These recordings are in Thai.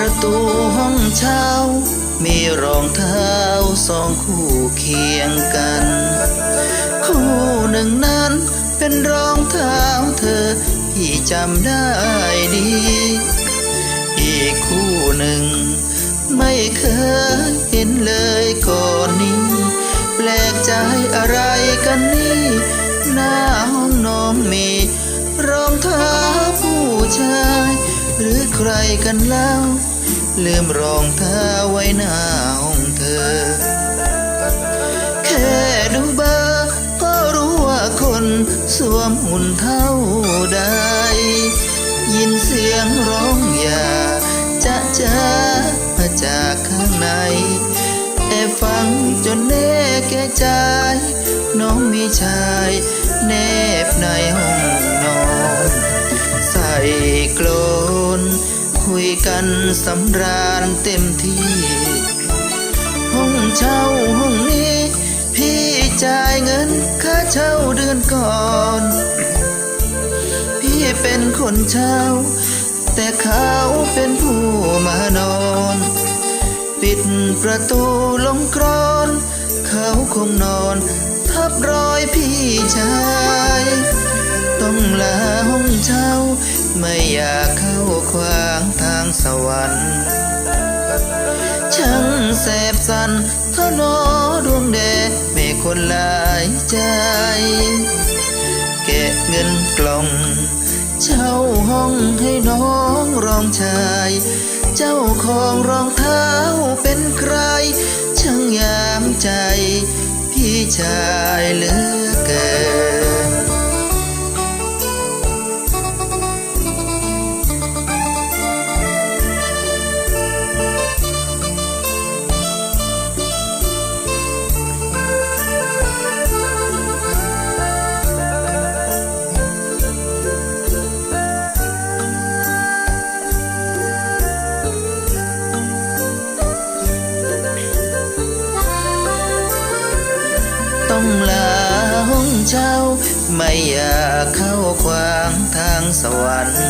ประตูห้องเช่า มีรองเท้าสองคู่เคียงกัน คู่หนึ่งนั้นเป็นรองเท้าเธอพี่จำได้ดี อีกคู่หนึ่ง ไม่เคยเห็นเลยก่อนนี้ แปลกใจอะไรกันนี่ หน้าห้องน้องมีรองเท้าผู้ชาย หรือใครกันเล่า ลืมรองเท้าไว้หน้าห้องเธอ แค่ดูเบอร์ก็รู้ว่าคนสวมหุ่นเท่าใด ยินเสียงร้องอย่าจะจะมาจากข้างในแอบฟังจนแน่แก่ใจ น้องมีชายแนบในห้องนอน ใส่โกลน คุยกันสำราญเต็มที่ ห้องเช่าห้องนี้ พี่จ่ายเงินค่าเช่าเดือนก่อน พี่เป็นคนเช่า แต่เขาเป็นผู้มานอน ปิดประตูลงกรอน เขาคงนอน ทับรอยพี่ชาย ต้องลาห้องเช่าไม่อยากเข้าขวางทางสวรรค์ช่างแสบสันเท่านอดวงแดดไม่คนหลายใจ แกะเงินกล่อง เช่าห้องให้น้องรองชาย เจ้าของรองเท้าเป็นใคร ช่างยามใจ พี่ชายเลือ เช่าไม่อยากเข้าขวางทางสวรรค์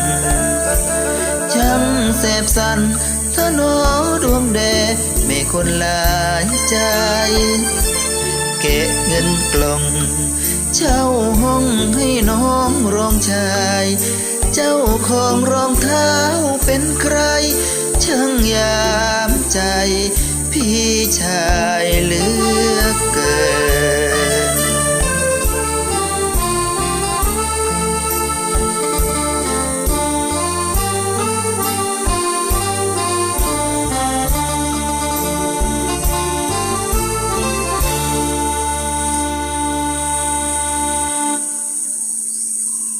ช่างแสบสันถ้านอดวงแดไม่คนหลายใจ เก็บเงินกล่องเช่าห้องให้น้องรองชาย เจ้าของรองเท้าเป็นใคร ช่างยามใจ พี่ชายเลือก